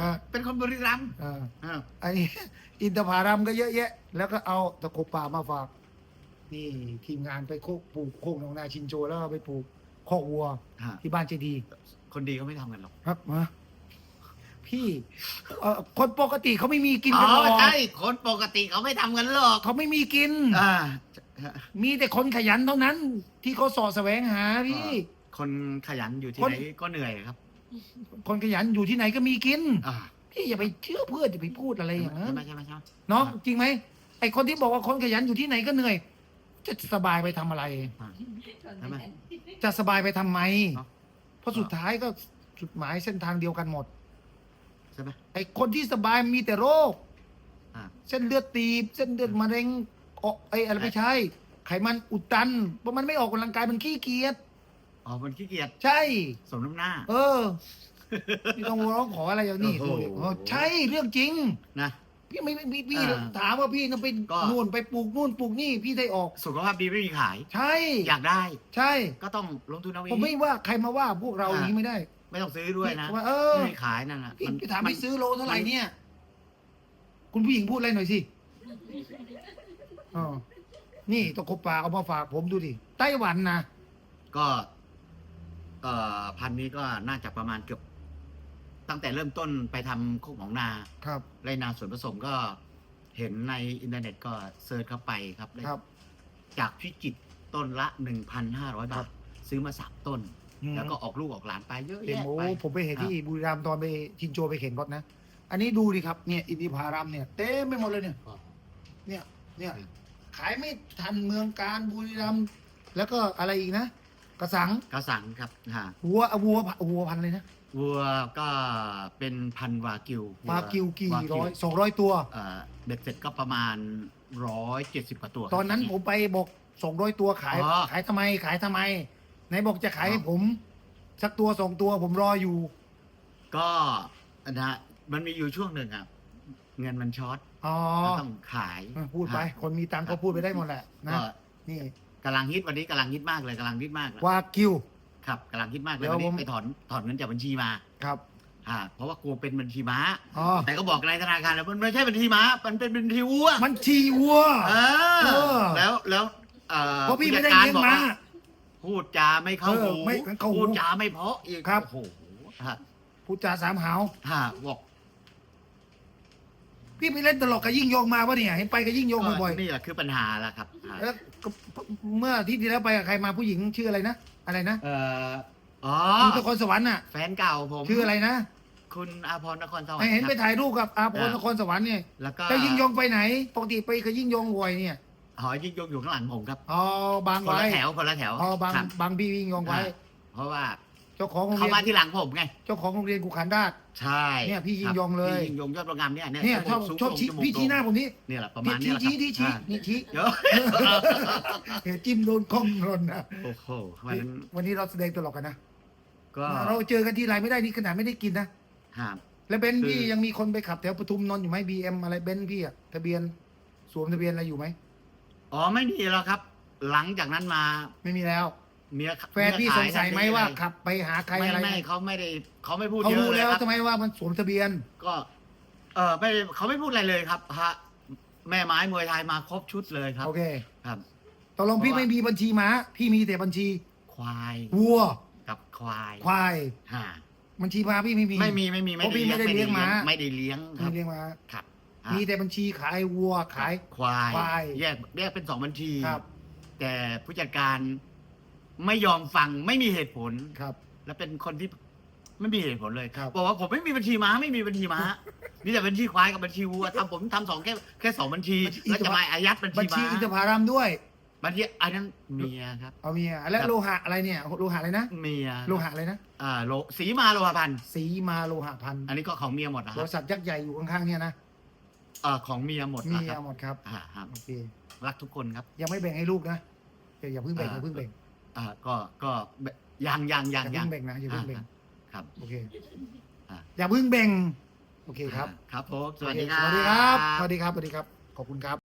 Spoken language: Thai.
อ่าเป็นคนบุรีรัมย์อ่าอ่าไออินทผลัมก็เยอะแยะ แล้วก็เอาตะกบป่ามาฝาก นี่ทีมงานไปโคกปลูกโคกหนองนาชินโจแล้วก็ไปปลูกคอกวัว ฮะที่บ้านเจดีย์คนดีเขาไม่ทำกันหรอกครับมาพี่เอ่อคนปกติเขาไม่มีกินอ๋กันหรออกใช่คนปกติเขาไม่ทำกันหรอกเขาไม่มีกิน อ่ามีแต่คนขยันเท่านั้น ที่เขาสอดแสวงหาพี่ คนขยันอยู่ที่คน ไหนก็เหนื่อยครับ คนขยันอยู่ที่ไหนก็มีกิน อ่าพี่อย่าไปเชื่อเพื่อนอย่าไปพูดอะไรอย่างนั้ใช่นไหมใช่ไหมใช่ไหมเนาะจริงไหมไอคนที่บอกว่าคนขยันอยู่ที่ไหนก็เหนื่อย จะสบายไปทำอะไรอ่าใช่ไหมจะสบายไปทำไม เนาะ เพราะสุดท้ายก็จุดหมายเส้นทางเดียวกันหมด ใช่ไหม ไอคนที่สบายมีแต่โรคอ่า เส้นเลือดตีบ เส้นเลือดมะเร็งออกไออะไรไม่ใช่ ไขมันอุดตันเพราะมันไม่ออกกำลังกายมันขี้เกียจ อ๋อมันขี้เกียจใช่ สมน้ำหน้า เออพี่ต้องร้องขออะไรอย่างนี้โอ้โหเออใช่เรื่องจริง นะ พี่ไม่ไม่พี่พี่อ่าถามว่าพี่น่ะไปก็ นู่นไปปลูกนู่นปลูกนี่พี่ได้ออก สุขภาพดีไม่มีขาย ใช่อยากได้ ใช่ ก็ต้องลงทุนเอาเอผมงไม่ว่าใครมาว่าพวกเราอย่างนี้ไม่ได้ไม่ต้องซื้อด้วยนะ ว่าเออไม่มีขายนั่นน่ะพี่มันพี่ถามมัไปนซื้อโลเท่าไหร่เนี่ย คุณผู้หญิงพูดอะไรหน่อยสิอ๋อนี่ตะกบปลาเอามาฝากผมดูดิไต้หวันนะก็ เอ่อพันธุ์นี้ก็น่าจะประมาณเกือบตั้งแต่เริ่มต้นไปทำโคกของนาครับ ไรนาส่วนผสมก็เห็นในอินเทอร์เน็ตก็เซิร์ชเข้าไปครับได้ครับ จากพิจิตรต้นละ 1,500 บาท ซื้อมาสามต้นแล้วก็ออกลูกออกหลานไปเยอะเห็นแยะโอ้ไป ผมไปเห็นที่บุรีรัมย์ตอนไปชินโจไปเข็นรถนะ อันนี้ดูดิครับเนี่ยอินทิพารัมเนี่ยเต็มไปหมดเลยเนี่ย เนี่ยเนี่ย ขายไม่ทันเมืองการบุรีรัมย์แล้วก็อะไรอีกนะ กระสังกระสังครับฮะวัววัววัวพันธุ์เลยนะวัวก็เป็นพันธุ์วากิววากิวกี่วาร้อยสองร้อยตัวเอ่อเบ็ดเสร็จก็ประมาณร้อยเจ็ดสิบกว่าตัว ตอนนั้นผมไปบอกสองร้อยตัวขาย อ๋อ ขายทำไมขายทำไมไหนบอกจะขายให้อ๋อผม สักตัวสองตัวผมรออยู่ ก็นะฮะมันมีอยู่ช่วงหนึ่งอะเงินมันช็อตอ๋อก็ต้องขายพูดไป ฮะ คนมีตังค์ก็พูดไปได้หมดแหละนะก็ นี่ กำลังฮิตวันนี้กำลังฮิตมากเลยกำลังฮิตมากเลยวากิว ครับกำลังฮิตมากเลยเดี๋ยววันนี้ผม ไปถอนถอนเงินจากบัญชีมาครับ อ่าเพราะว่ากลัวเป็นบัญชีม้า อ๋อ แต่ก็บอกในธนาคารแล้วมันไม่ใช่บัญชีม้า มันเป็นบัญชีวัวมันชีวัว เออเออแล้วแล้วอ่อเพราะพี่ไม่ได้ผู้จัเลี้ยงบอกม้าว่พูดจาไม่เข้าเออหูไม่เข้าหูพูดจาไม่เพราะอีกครับ โอ้โหฮะพูดจาสามหาว ฮะบอก พี่ไปเล่นตลกกับยิ่งยงมาวะเนี่ยเห็นไปกับยิ่งยงบ่อยนี่แหละคือปัญหาแหละครับฮะๆแล้วก็เมื่ออาที่ที่แล้วไปกับใครมาผู้หญิงชื่ออะไรนะอะไรนะเอ่ออ๋ออยู่นครสวรรค์น่ะแฟนเก่าผมชื่ออะไรนะคุณอาพรนครสวรรให้ค์เห็นคไปรับถ่ายรูปกับอาพรนครสวรรค์เนี่ยแล้วก็แล้วยิ่งยงไปไหนปกติไปกับยิ่งยงบ่อยเนี่ยหอยิ่งยงอยู่ข้างหลังผมครับอ๋อบางคนไว้ละแถวคนละแถวอ๋อบางครับบางพี่ยิ่งยงไว้อ่าเพราะว่าเจ้าของโรงเขาเรียนมาที่หลังผมไง เจ้าของโรงเรียนกุขันราชใช่เนี่ยพี่ยิ่งครับยงเลย พี่ยิ่งยงยอดประงามเนี่ยเนี่ยชอบจมูกชอบสูงชี้จมูกพี่ชี้หน้าโด่งผมนี่เนี่ยแหละประมาณชี้เนี้แหละชี้ชี้ชี้อ่านี่ชี้เยอะเห็นจิ้มโดนกล้องหล่นนะโอ้โหวันนั้นวันนี้เราแสดงตลกกันนะก็เราเจอกันที่ไรไม่ได้นี่ขนาดไม่ได้กินนะครับแล้วเบนซ์คือ พี่ยังมีคนไปขับแถวปทุมนนท์อยู่ไหมบีเอ็มอะไรเบนซ์พี่อะทะเบียนสวมทะเบียนอะไรอยู่ไหมอ๋อไม่มีแล้วครับ หลังจากนั้นมาไม่มีแล้ว เมียแฟนพี่เขสงสัยไหมขว่าขับไปหาใครไม่อะไรไม่เขาไม่ได้เขาไม่พูดเขาเยรู้อะเลยแล้วครับทำไมว่ามันสวมทะเบียน ก็ เออไม่เขาไม่พูดอะไรเลยครับฮะแม่ไม้มวยไทยมาครบชุดเลยครับ โอเคครับ ตกลงพี่เพราะว่า ไม่มีบัญชีม้า พี่มีแต่บัญชีควายวัว กับควายควาย ฮะบัญชีม้าพี่ไม่มี ไม่มีไม่มีเพราะพี่ไม่ได้เลี้ยงม้า ไม่ได้เลี้ยงคไม่รับเลี้ยงม้าครับฮะมีแต่บัญชีขายวัวขาย ควาย ควายแยกแยกเป็นสองบัญชี ครับ แต่ผู้จัดการ ไม่ยอมฟังไม่มีเหตุผล ครับ และเป็นคนที่ไม่มีเหตุผลเลยครับ บอกว่าผมไม่มีบัญชีม้าไม่มีบัญชีม้า มีแต่บัญชีควายกับบัญชีวัวทำผมทำสองแค่แค่สองบัญชีแล้วจะมาอายัดบัญบัชีญชีม้าอินทผลัมด้วย บัญชีอันนั้นเมียครับ เอาเมียแล้วครับ โลหะอะไรเนี่ยโลหะอะไรนะเมียโลหะอะไรนะอ่าโลสีมาโลหะพันธุ์สีมาโลหะพันธุ์อันนี้ก็ของเมียหมดนะบครับริษัทยักษ์ใหญ่อยู่ข้างๆเนี่ยนะอ่าของเมียหมดมีนะครับหมดครับอ่าครับ โอเครักทุกคนครับ ยังไม่แบ่งให้ลูกนะอย่าอย่าเพิ่งแบ่งอย่าเพิ่งแบ่ง อ่าก็ก็ยังยังอยัย่างเพิ่ยังงแบ่งนะอย่าเพิ่งแบ่งครับโอเคอ่าอย่าเพิ่งแบ่งโอเคครับครับผมสวัสดีโอคเสรับวัสดีครับ สวัสดีครับสวัสดีครับ ขอบคุณครับ